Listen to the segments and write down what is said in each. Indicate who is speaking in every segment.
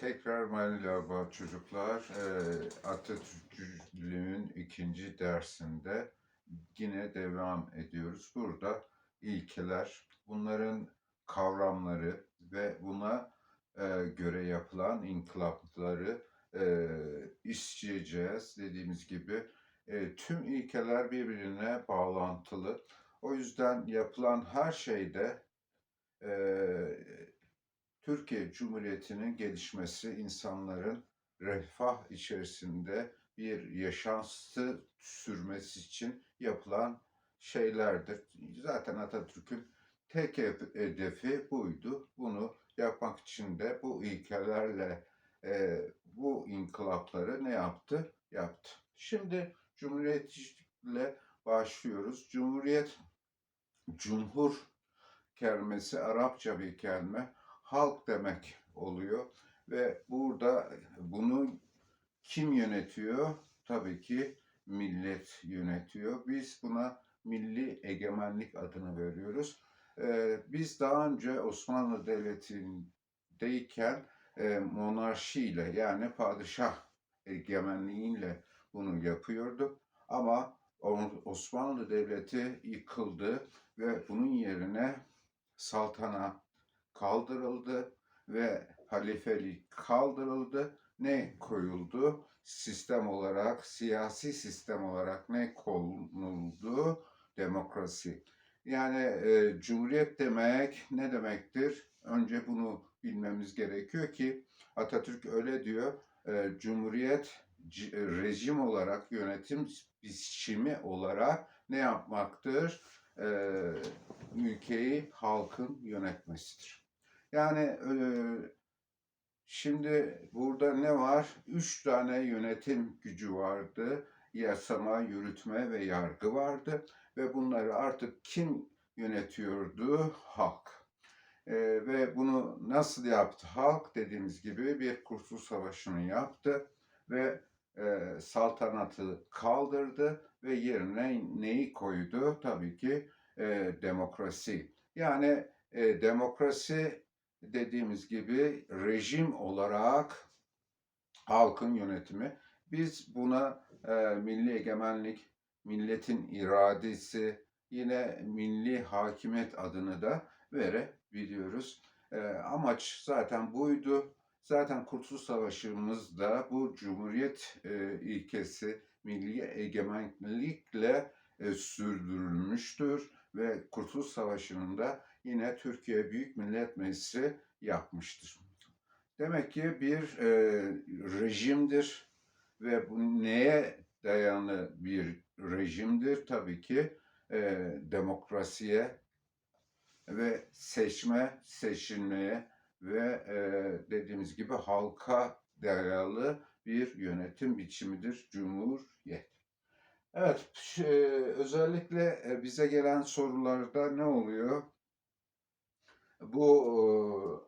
Speaker 1: Tekrar merhaba çocuklar. Ee, Atatürkçülüğün ikinci dersinde yine devam ediyoruz. Burada ilkeler, bunların kavramları ve buna e, göre yapılan inkılapları e, işleyeceğiz. Dediğimiz gibi e, tüm ilkeler birbirine bağlantılı. O yüzden yapılan her şeyde e, Türkiye Cumhuriyeti'nin gelişmesi insanların refah içerisinde bir yaşantı sürmesi için yapılan şeylerdir. Zaten Atatürk'ün tek hedefi buydu. Bunu yapmak için de bu ilkelerle e, bu inkılapları ne yaptı? Yaptı. Şimdi Cumhuriyet'le başlıyoruz. Cumhuriyet, cumhur kelimesi Arapça bir kelime halk demek oluyor ve burada bunu kim yönetiyor? Tabii ki millet yönetiyor. Biz buna milli egemenlik adını veriyoruz. Ee, biz daha önce Osmanlı Devleti'ndeyken e, monarşiyle yani padişah egemenliğiyle bunu yapıyorduk. Ama Osmanlı Devleti yıkıldı ve bunun yerine saltana kaldırıldı ve halifelik kaldırıldı. Ne koyuldu? Sistem olarak, siyasi sistem olarak ne konuldu? Demokrasi. Yani e, cumhuriyet demek ne demektir? Önce bunu bilmemiz gerekiyor ki Atatürk öyle diyor. e, cumhuriyet rejim olarak, yönetim biçimi olarak ne yapmaktır? E, ülkeyi halkın yönetmesidir. Yani e, şimdi burada ne var? Üç tane yönetim gücü vardı. Yasama, yürütme ve yargı vardı. Ve bunları artık kim yönetiyordu? Halk. E, ve bunu nasıl yaptı halk? Dediğimiz gibi bir Kurtuluş Savaşı'nı yaptı. Ve e, saltanatı kaldırdı ve yerine neyi koydu? Tabii ki e, demokrasi. Yani e, demokrasi dediğimiz gibi rejim olarak halkın yönetimi. Biz buna e, milli egemenlik, milletin iradesi, yine milli hakimiyet adını da verebiliyoruz. E, amaç zaten buydu. Zaten Kurtuluş Savaşı'mızda bu cumhuriyet e, ilkesi milli egemenlikle e, sürdürülmüştür ve Kurtuluş Savaşı'nın da yine Türkiye Büyük Millet Meclisi yapmıştır. Demek ki bir e, rejimdir ve bu neye dayalı bir rejimdir? Tabii ki e, demokrasiye ve seçme, seçilmeye ve e, dediğimiz gibi halka dayalı bir yönetim biçimidir Cumhuriyet. Evet, e, özellikle e, bize gelen sorularda ne oluyor? Bu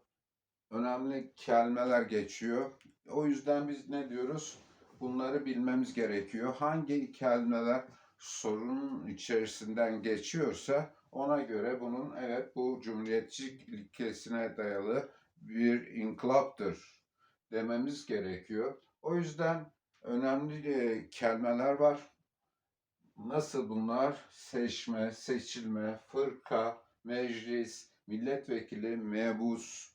Speaker 1: e, önemli kelimeler geçiyor. O yüzden biz ne diyoruz? Bunları bilmemiz gerekiyor. Hangi kelimeler sorunun içerisinden geçiyorsa ona göre bunun evet bu cumhuriyetçilik ilkesine dayalı bir inkılaptır dememiz gerekiyor. O yüzden önemli e, kelimeler var. Nasıl bunlar? Seçme, seçilme, fırka, meclis, milletvekili, mebus,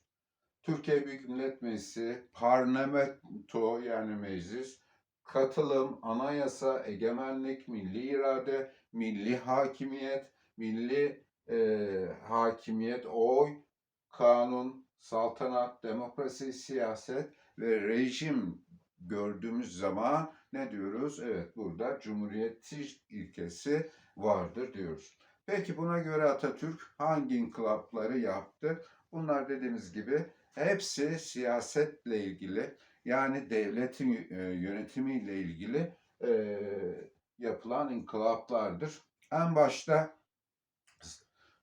Speaker 1: Türkiye Büyük Millet Meclisi, parlamento yani meclis, katılım, anayasa, egemenlik, milli irade, milli hakimiyet, milli e, hakimiyet, oy, kanun, saltanat, demokrasi, siyaset ve rejim gördüğümüz zaman ne diyoruz? Evet burada cumhuriyetçi ilkesi vardır diyoruz. Peki buna göre Atatürk hangi inkılapları yaptı? Bunlar dediğimiz gibi hepsi siyasetle ilgili yani devletin e, yönetimiyle ilgili e, yapılan inkılaplardır. En başta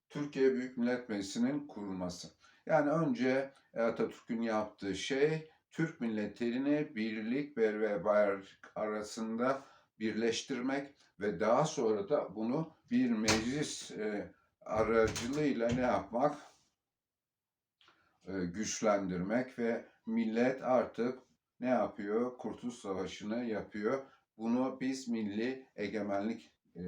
Speaker 1: Türkiye Büyük Millet Meclisi'nin kurulması. Yani önce Atatürk'ün yaptığı şey Türk milletini birlik ve beraberlik arasında birleştirmek ve daha sonra da bunu bir meclis e, aracılığıyla ne yapmak? e, güçlendirmek ve millet artık ne yapıyor? Kurtuluş Savaşı'nı yapıyor. Bunu biz milli egemenlik e,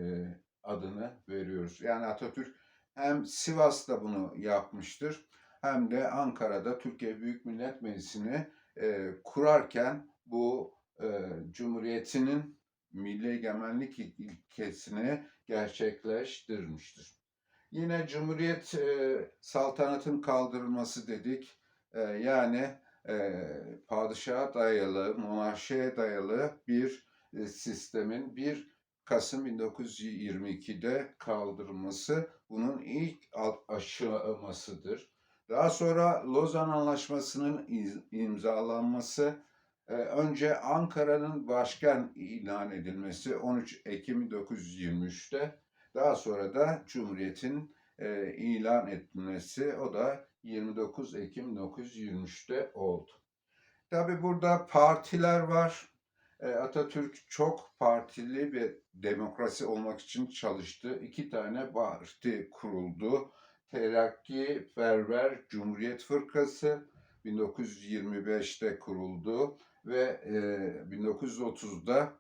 Speaker 1: adını veriyoruz. Yani Atatürk hem Sivas'ta bunu yapmıştır hem de Ankara'da Türkiye Büyük Millet Meclisi'ni e, kurarken bu e, Cumhuriyeti'nin milli egemenlik ilkesini gerçekleştirmiştir. Yine Cumhuriyet e, saltanatın kaldırılması dedik. E, yani e, padişaha dayalı, monarşiye dayalı bir e, sistemin 1 Kasım 1922'de kaldırılması bunun ilk aşamasıdır. Daha sonra Lozan Anlaşması'nın imzalanması, e, önce Ankara'nın başkan ilan edilmesi 13 Ekim 1923'te, daha sonra da Cumhuriyet'in e, ilan etmesi o da 29 Ekim 1923'te oldu. Tabi burada partiler var. E, Atatürk çok partili bir demokrasi olmak için çalıştı. İki tane parti kuruldu. Terakki Ferver Cumhuriyet Fırkası 1925'te kuruldu ve e, 1930'da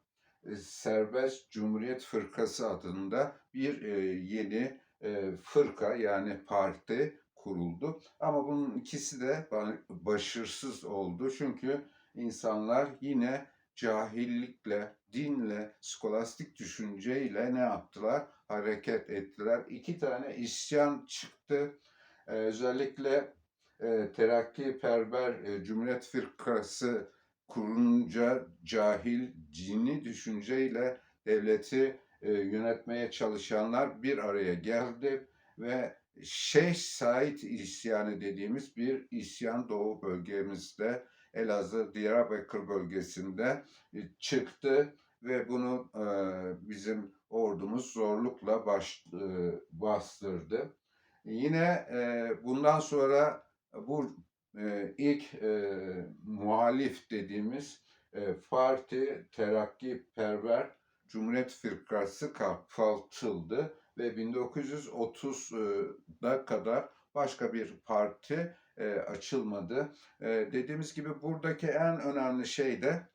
Speaker 1: e, Serbest Cumhuriyet Fırkası adında bir e, yeni e, fırka yani parti kuruldu. Ama bunun ikisi de başarısız oldu. Çünkü insanlar yine cahillikle, dinle, skolastik düşünceyle ne yaptılar? Hareket ettiler. İki tane isyan çıktı. Ee, özellikle e, Terakki Perver e, Cumhuriyet Fırkası kurunca cahil, dini düşünceyle devleti e, yönetmeye çalışanlar bir araya geldi ve Şeyh Said isyanı dediğimiz bir isyan Doğu bölgemizde Elazığ Diyarbakır bölgesinde e, çıktı ve bunu e, bizim ordumuz zorlukla baş, e, bastırdı. Yine bundan sonra bu ilk muhalif dediğimiz parti Terakki Perver Cumhuriyet Fırkası kapatıldı ve 1930'da kadar başka bir parti e, açılmadı. E, dediğimiz gibi buradaki en önemli şey de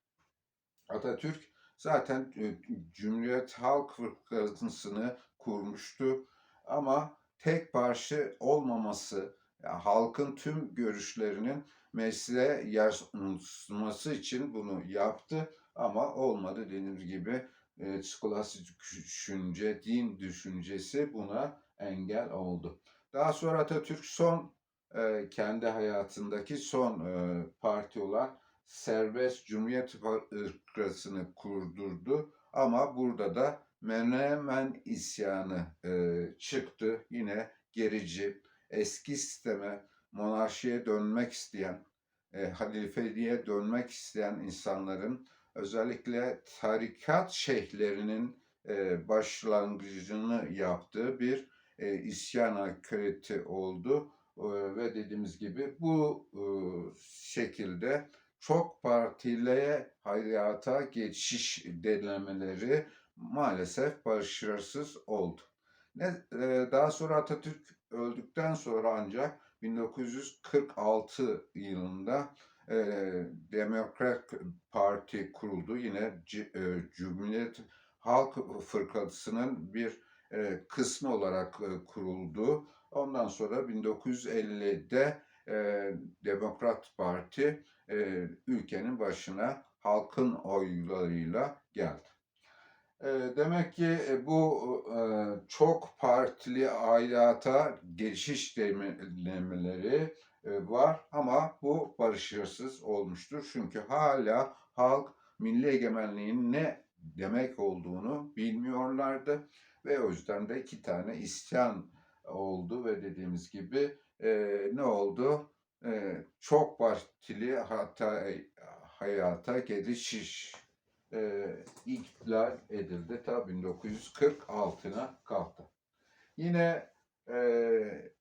Speaker 1: Atatürk zaten e, Cumhuriyet Halk Fırkası'nı kurmuştu ama tek parça olmaması, yani halkın tüm görüşlerinin meclise yansıması için bunu yaptı ama olmadı dediğimiz gibi e, skolastik düşünce, din düşüncesi buna engel oldu. Daha sonra Atatürk son e, kendi hayatındaki son e, parti olan Serbest Cumhuriyet Fırkası'nı kurdurdu. Ama burada da Menemen isyanı e, çıktı. Yine gerici, eski sisteme, monarşiye dönmek isteyen, e, halifeliğe dönmek isteyen insanların özellikle tarikat şeyhlerinin e, başlangıcını yaptığı bir e, isyan hareketi oldu ve dediğimiz gibi bu şekilde çok partiliye hayata geçiş denemeleri maalesef başarısız oldu. Ne, daha sonra Atatürk öldükten sonra ancak 1946 yılında e, Demokrat Parti kuruldu. Yine C, e, Cumhuriyet Halk Fırkası'nın bir e, kısmı olarak e, kuruldu. Ondan sonra 1950'de e, Demokrat Parti e, ülkenin başına halkın oylarıyla geldi. E, demek ki e, bu e, çok partili ailata geçiş denemeleri var ama bu başarısız olmuştur. Çünkü hala halk milli egemenliğin ne demek olduğunu bilmiyorlardı ve o yüzden de iki tane isyan oldu ve dediğimiz gibi e, ne oldu? E, çok partili hatta hayata geçiş e, ihlal edildi. Ta 1946'na kalktı. Yine e,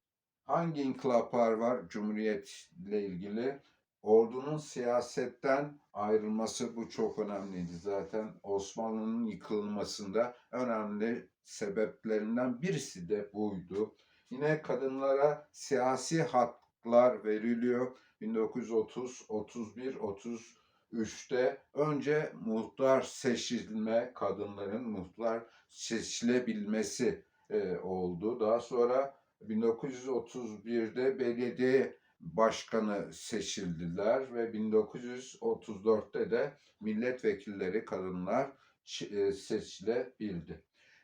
Speaker 1: hangi inkılaplar var Cumhuriyetle ilgili? Ordunun siyasetten ayrılması bu çok önemliydi. Zaten Osmanlı'nın yıkılmasında önemli sebeplerinden birisi de buydu. Yine kadınlara siyasi hak haklar veriliyor. 1930, 31, 33'te önce muhtar seçilme, kadınların muhtar seçilebilmesi e, oldu. Daha sonra 1931'de belediye başkanı seçildiler ve 1934'te de milletvekilleri kadınlar e, seçilebildi.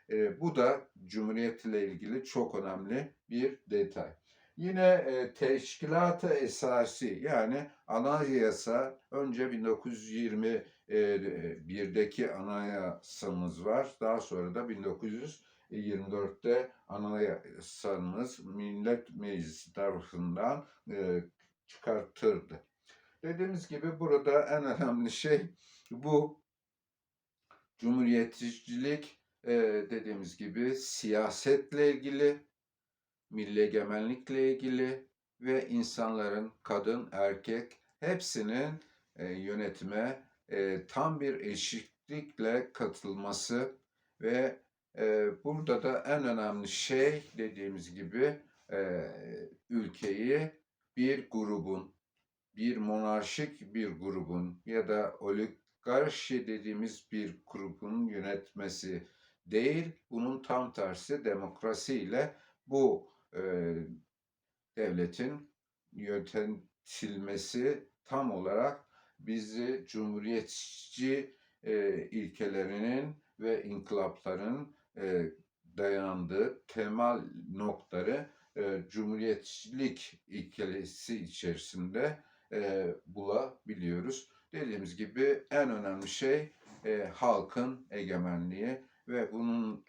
Speaker 1: E, bu da Cumhuriyet ile ilgili çok önemli bir detay. Yine e, teşkilat-ı esasi yani anayasa önce 1921'deki anayasamız var. Daha sonra da 1924'te anayasamız Millet Meclisi tarafından e, çıkartıldı. Dediğimiz gibi burada en önemli şey bu cumhuriyetçilik e, dediğimiz gibi siyasetle ilgili, milli egemenlikle ilgili ve insanların kadın, erkek hepsinin e, yönetime e, tam bir eşitlikle katılması ve e, burada da en önemli şey dediğimiz gibi e, ülkeyi bir grubun, bir monarşik bir grubun ya da oligarşi dediğimiz bir grubun yönetmesi değil, bunun tam tersi demokrasiyle bu e, devletin yönetilmesi tam olarak bizi cumhuriyetçi e, ilkelerinin ve inkılapların e, dayandığı temel noktaları e, cumhuriyetçilik ilkelesi içerisinde e, bulabiliyoruz. Dediğimiz gibi en önemli şey halkın egemenliği ve bunun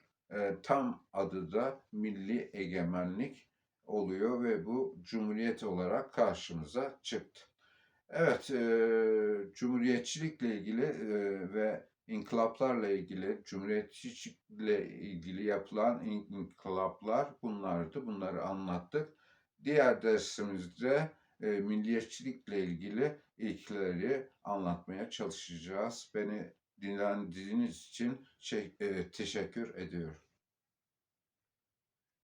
Speaker 1: tam adı da milli egemenlik oluyor ve bu cumhuriyet olarak karşımıza çıktı. Evet, e, cumhuriyetçilikle ilgili e, ve inkılaplarla ilgili, cumhuriyetçilikle ilgili yapılan in- inkılaplar bunlardı. Bunları anlattık. Diğer dersimizde e, milliyetçilikle ilgili ilkeleri anlatmaya çalışacağız. Beni dinlediğiniz için şey, e, teşekkür ediyorum.